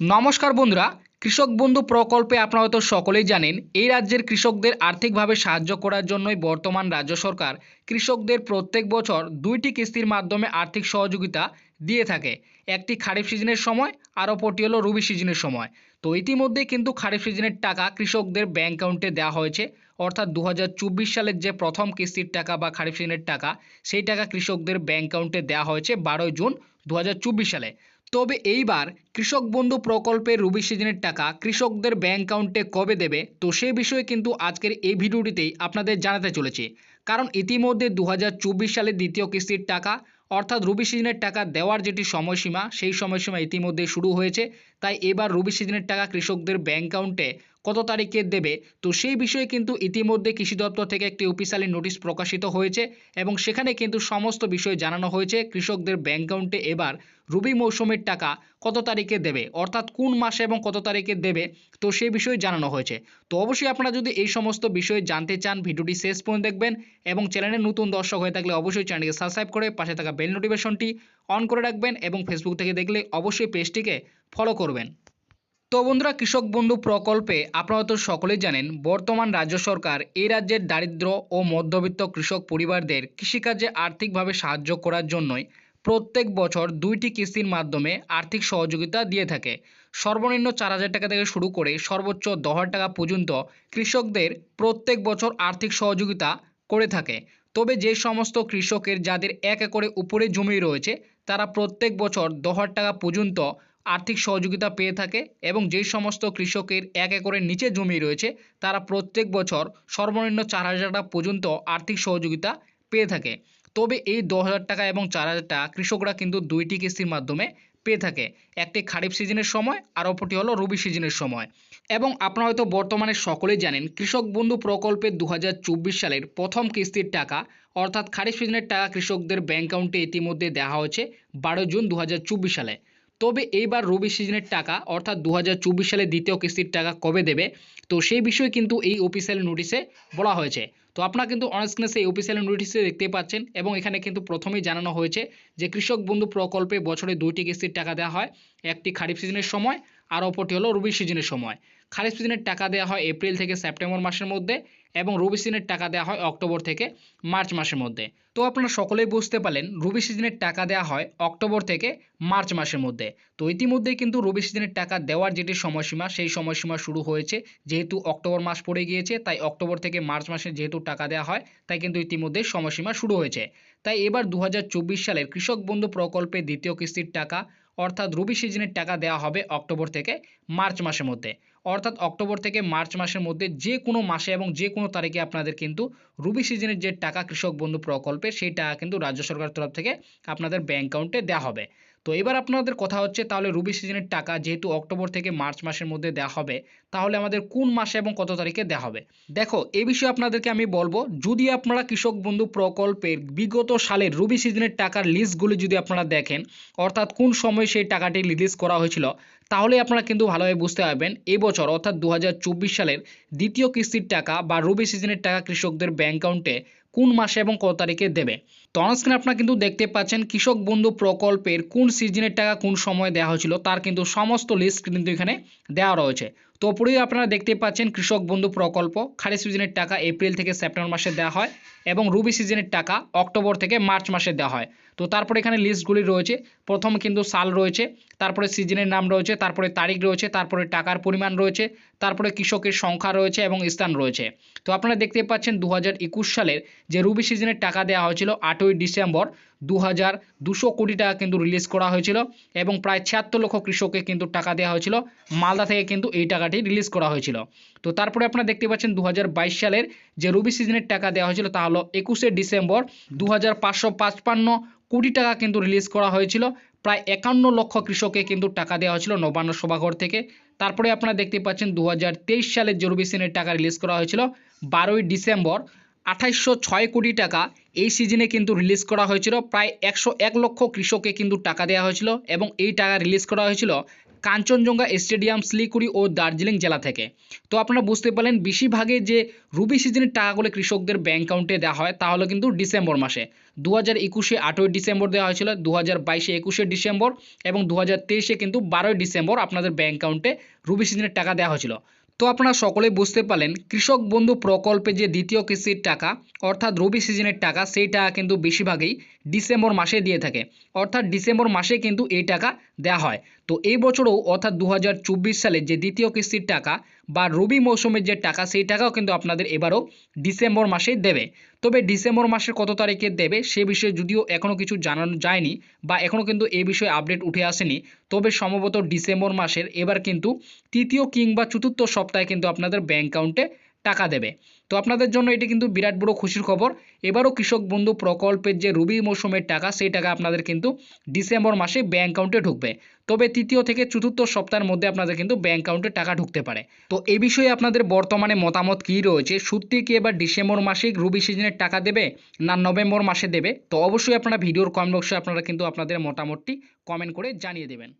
নমস্কার বন্ধুরা, কৃষক বন্ধু প্রকল্পে আপনারা হয়তো সকলেই জানেন, এই রাজ্যের কৃষকদের আর্থিকভাবে সাহায্য করার জন্যই বর্তমান রাজ্য সরকার কৃষকদের প্রত্যেক বছর দুইটি কিস্তির মাধ্যমে আর্থিক সহযোগিতা দিয়ে থাকে। একটি খারিফ সিজনের সময়, আর অপরটি হলো রবি সিজনের সময়। তো ইতিমধ্যে কিন্তু খারিফ সিজনের টাকা কৃষকদের ব্যাংক অ্যাকাউন্টে দেওয়া হয়েছে। অর্থাৎ দু হাজার চব্বিশ সালের যে প্রথম কিস্তির টাকা বা খারিফ সিজনের টাকা, সেই টাকা কৃষকদের ব্যাংক অ্যাকাউন্টে দেওয়া হয়েছে বারোই জুন দু হাজার চব্বিশ সালে। তবে এইবার কৃষক বন্ধু প্রকল্পের রবি সিজনের টাকা কৃষকদের ব্যাংক অ্যাকাউন্টে কবে দেবে? তো সেই বিষয়ে কিন্তু আজকের এই ভিডিওটিতেই আপনাদের জানাতে চলেছি। কারণ ইতিমধ্যে দু চব্বিশ সালে দ্বিতীয় কিস্তির টাকা, অর্থাৎ রবি সিজনের টাকা দেওয়ার যেটি সময়সীমা, সেই সময়সীমা ইতিমধ্যে শুরু হয়েছে। তাই এবার রবি সিজনের টাকা কৃষকদের ব্যাংক অ্যাকাউন্টে কত তারিখে দেবে? তো সেই বিষয়ে কিন্তু ইতিমধ্যে কৃষি দপ্তর থেকে একটি অফিসিয়ালি নোটিশ প্রকাশিত হয়েছে এবং সেখানে কিন্তু সমস্ত বিষয় জানানো হয়েছে। কৃষকদের ব্যাংক অ্যাকাউন্টে এবার রবি মৌসুমের টাকা কত তারিখে দেবে? অর্থাৎ কোন মাসে এবং কত তারিখে দেবে? তো সেই বিষয়ে জানানো হয়েছে। তো অবশ্যই আপনারা যদি এই সমস্ত বিষয়ে জানতে চান, ভিডিওটি শেষ পর্যন্ত দেখবেন এবং চ্যানেলে নতুন দর্শক হয়ে থাকলে অবশ্যই চ্যানেলকে সাবস্ক্রাইব করে পাশে থাকা বেল নোটিফিকেশনটি অন করে রাখবেন এবং ফেসবুক থেকে দেখলে অবশ্যই পেজটিকে ফলো করবেন। তো বন্ধুরা, কৃষক বন্ধু প্রকল্পে আপনারা তো সকলেই জানেন, বর্তমান রাজ্য সরকার এই রাজ্যের দারিদ্র ও মধ্যবিত্ত কৃষক পরিবারদের কৃষিকাজে আর্থিকভাবে সাহায্য করার জন্যই প্রত্যেক বছর দুইটি কিস্তির মাধ্যমে আর্থিক সহযোগিতা দিয়ে থাকে। সর্বনিম্ন চার হাজার টাকা থেকে শুরু করে সর্বোচ্চ দশ হাজার টাকা পর্যন্ত কৃষকদের প্রত্যেক বছর আর্থিক সহযোগিতা করে থাকে। তবে যে সমস্ত কৃষকের যাদের এক একরে উপরে জমি রয়েছে, তারা প্রত্যেক বছর দশ হাজার টাকা পর্যন্ত আর্থিক সহযোগিতা পেয়ে থাকে এবং যে সমস্ত কৃষকের এক একরের নিচে জমি রয়েছে, তারা প্রত্যেক বছর সর্বনিম্ন চার হাজার টাকা পর্যন্ত আর্থিক সহযোগিতা পেয়ে থাকে। তবে এই দশ হাজার টাকা এবং চার হাজার টাকা কৃষকরা কিন্তু দুইটি কিস্তির মাধ্যমে পেয়ে থাকে। একটি খারিফ সিজনের সময়, আর অপরটি হলো রবি সিজনের সময়। এবং আপনারা হয়তো বর্তমানে সকলেই জানেন, কৃষক বন্ধু প্রকল্পের দু হাজার চব্বিশ সালের প্রথম কিস্তির টাকা, অর্থাৎ খারিফ সিজনের টাকা কৃষকদের ব্যাংক অ্যাকাউন্টে ইতিমধ্যে দেওয়া হয়েছে বারো জুন দু হাজার চব্বিশ সালে। তবে এইবার রবি সিজনের টাকা, অর্থাৎ দু হাজার চব্বিশ সালে দ্বিতীয় কিস্তির টাকা কবে দেবে? তো সেই বিষয়ে কিন্তু এই অফিসিয়াল নোটিশে বলা হয়েছে। তো আপনারা কিন্তু অনস্ক্রিনে সেই অফিসিয়াল নোটিশে দেখতে পাচ্ছেন এবং এখানে কিন্তু প্রথমেই জানানো হয়েছে যে কৃষক বন্ধু প্রকল্পে বছরে দুইটি কিস্তির টাকা দেওয়া হয়। একটি খারিফ সিজনের সময়, আর অপরটি হলো রবি সিজনের সময়। খারিফ সিজনের টাকা দেওয়া হয় এপ্রিল থেকে সেপ্টেম্বর মাসের মধ্যে এবং রবি সিজনের টাকা দেওয়া হয় অক্টোবর থেকে মার্চ মাসের মধ্যে। তো আপনারা সকলেই বুঝতে পারলেন, রবি সিজনের টাকা দেওয়া হয় অক্টোবর থেকে মার্চ মাসের মধ্যে। তো ইতিমধ্যে কিন্তু রবি সিজনের টাকা দেওয়ার যেটি সময়সীমা, সেই সময়সীমা শুরু হয়েছে। যেহেতু অক্টোবর মাস পড়ে গিয়েছে, তাই অক্টোবর থেকে মার্চ মাসে যেহেতু টাকা দেওয়া হয়, তাই কিন্তু ইতিমধ্যে সময়সীমা শুরু হয়েছে। তাই এবার দু হাজার চব্বিশ সালের কৃষক বন্ধু প্রকল্পে দ্বিতীয় কিস্তির টাকা, অর্থাৎ রবি সিজনের টাকা দেওয়া হবে অক্টোবর থেকে মার্চ মাসের মধ্যে। অর্থাৎ অক্টোবর থেকে মার্চ মাসের মধ্যে যে কোনো মাসে এবং যে কোনো তারিখে আপনাদের কিন্তু রবি সিজনের যে টাকা কৃষক বন্ধু প্রকল্পে সেই টাকা কিন্তু রাজ্য সরকার তরফ থেকে আপনাদের ব্যাংক অ্যাকাউন্টে দেওয়া হবে। তো এবার আপনাদের কথা হচ্ছে তাহলে রবি সিজনের টাকা যেহেতু অক্টোবর থেকে মার্চ মাসের মধ্যে দেওয়া হবে, তাহলে আমাদের কোন মাসে এবং কত তারিখে দেওয়া হবে? দেখো, এ বিষয়ে আপনাদেরকে আমি বলব, যদি আপনারা কৃষক বন্ধু প্রকল্পের বিগত সালের রবি সিজনের টাকার লিস্টগুলি যদি আপনারা দেখেন, অর্থাৎ কোন সময় সেই টাকাটি রিলিজ করা হয়েছিল তাহলে আপনারা কিন্তু ভালোভাবে বুঝতে পারবেন, এবছর অর্থাৎ দু হাজার চব্বিশ সালের দ্বিতীয় কিস্তির টাকা বা রবি সিজনের টাকা কৃষকদের ব্যাংক অ্যাকাউন্টে কোন মাসে এবং কত তারিখে দেবে। তো অনস্ক্রিনে আপনারা কিন্তু দেখতে পাচ্ছেন কৃষক বন্ধু প্রকল্পের কোন সিজনের টাকা কোন সময় দেওয়া হয়েছিল, তার কিন্তু সমস্ত লিস্ট কিন্তু এখানে দেওয়া রয়েছে। তো উপরেই আপনারা দেখতে পাচ্ছেন কৃষক বন্ধু প্রকল্প, খারিফ সিজনের টাকা এপ্রিল থেকে সেপ্টেম্বর মাসে দেওয়া হয় এবং রুবি সিজনের টাকা অক্টোবর থেকে মার্চ মাসে দেওয়া হয়। তো তারপরে এখানে লিস্টগুলি রয়েছে, প্রথম কিন্তু সাল রয়েছে, তারপরে সিজনের নাম রয়েছে, তারপরে তারিখ রয়েছে, তারপরে টাকার পরিমাণ রয়েছে, তারপরে কৃষকের সংখ্যা রয়েছে এবং স্থান রয়েছে। তো আপনারা দেখতে পাচ্ছেন দু হাজার একুশ সালের যে রবি সিজনের টাকা দেওয়া হয়েছিল আটই ডিসেম্বর দু হাজার দুশো কোটি টাকা কিন্তু রিলিজ করা হয়েছিল এবং প্রায় ছিয়াত্তর লক্ষ কৃষককে কিন্তু টাকা দেওয়া হয়েছিল। মালদা থেকে কিন্তু এই টাকাটি রিলিজ করা হয়েছিল। তো তারপরে আপনারা দেখতে পাচ্ছেন দু হাজার বাইশ সালের যে রবি সিজনের টাকা দেওয়া হয়েছিল তা হলো একুশে ডিসেম্বর দু কোটি টাকা কিন্তু রিলিজ করা হয়েছিল। প্রায় একান্ন লক্ষ কৃষককে কিন্তু টাকা দেওয়া হয়েছিল নবান্ন সভাঘর থেকে। তারপরে আপনারা দেখতে পাচ্ছেন দু হাজার তেইশ সালের যে রবি সিজনের টাকা রিলিজ করা হয়েছিল, বারোই ডিসেম্বর আঠাইশশো ছয় কোটি টাকা এই সিজনে কিন্তু রিলিজ করা হয়েছিল। প্রায় একশো এক লক্ষ কৃষককে কিন্তু টাকা দেওয়া হয়েছিল এবং এই টাকা রিলিজ করা হয়েছিল কাঞ্চনজঙ্ঘা স্টেডিয়াম, শিলিগুড়ি ও দার্জিলিং জেলা থেকে। তো আপনারা বুঝতে পারলেন, বেশিরভাগে যে রবি সিজনের টাকাগুলো কৃষকদের ব্যাঙ্ক অ্যাকাউন্টে দেওয়া হয় তাহলে কিন্তু ডিসেম্বর মাসে। দু হাজার একুশে আটই ডিসেম্বর দেওয়া হয়েছিল দু হাজার বাইশে একুশে ডিসেম্বর এবং দু হাজার তেইশে কিন্তু বারোই ডিসেম্বর আপনাদের ব্যাঙ্ক অ্যাকাউন্টে রবি সিজনের টাকা দেওয়া হয়েছিল। তো আপনারা সকলেই বুঝতে পারলেন, কৃষক বন্ধু প্রকল্পে যে দ্বিতীয় কিস্তির টাকা, অর্থাৎ রবি সিজনের টাকা সেই টাকা কিন্তু বেশিরভাগই ডিসেম্বর মাসে দিয়ে থাকে। অর্থাৎ ডিসেম্বর মাসে কিন্তু এই টাকা দেওয়া হয়। তো এই বছরও অর্থাৎ দু সালে যে দ্বিতীয় কিস্তির টাকা বা রবি মৌসুমের যে টাকা, সেই টাকাও কিন্তু আপনাদের এবারও ডিসেম্বর মাসেই দেবে। তবে ডিসেম্বর মাসের কত তারিখে দেবে, সে বিষয়ে যদিও এখনও কিছু জানানো যায়নি বা এখনও কিন্তু এই বিষয়ে আপডেট উঠে আসেনি, তবে সম্ভবত ডিসেম্বর মাসের এবার কিন্তু তৃতীয় কিংবা চতুর্থ সপ্তাহে কিন্তু আপনাদের ব্যাঙ্ক অ্যাকাউন্টে টাকা দেবে। তো আপনাদের জন্য এটি কিন্তু বিরাট বড় খুশির খবর। এবারও কৃষক বন্ধু প্রকল্পের যে রবি মৌসুমের টাকা, সেই টাকা আপনাদের কিন্তু ডিসেম্বর মাসে ব্যাঙ্ক অ্যাকাউন্টে ঢুকবে। তবে তৃতীয় থেকে চতুর্থ সপ্তাহের মধ্যে আপনাদের কিন্তু ব্যাঙ্ক অ্যাকাউন্টে টাকা ঢুকতে পারে। তো এই বিষয়ে আপনাদের বর্তমানে মতামত কী রয়েছে? সত্যি কি এবার ডিসেম্বর মাসে রবি সিজনের টাকা দেবে না নভেম্বর মাসে দেবে? তো অবশ্যই আপনারা ভিডিওর কমেন্ট বক্সে আপনারা কিন্তু আপনাদের মতামতটি কমেন্ট করে জানিয়ে দেবেন।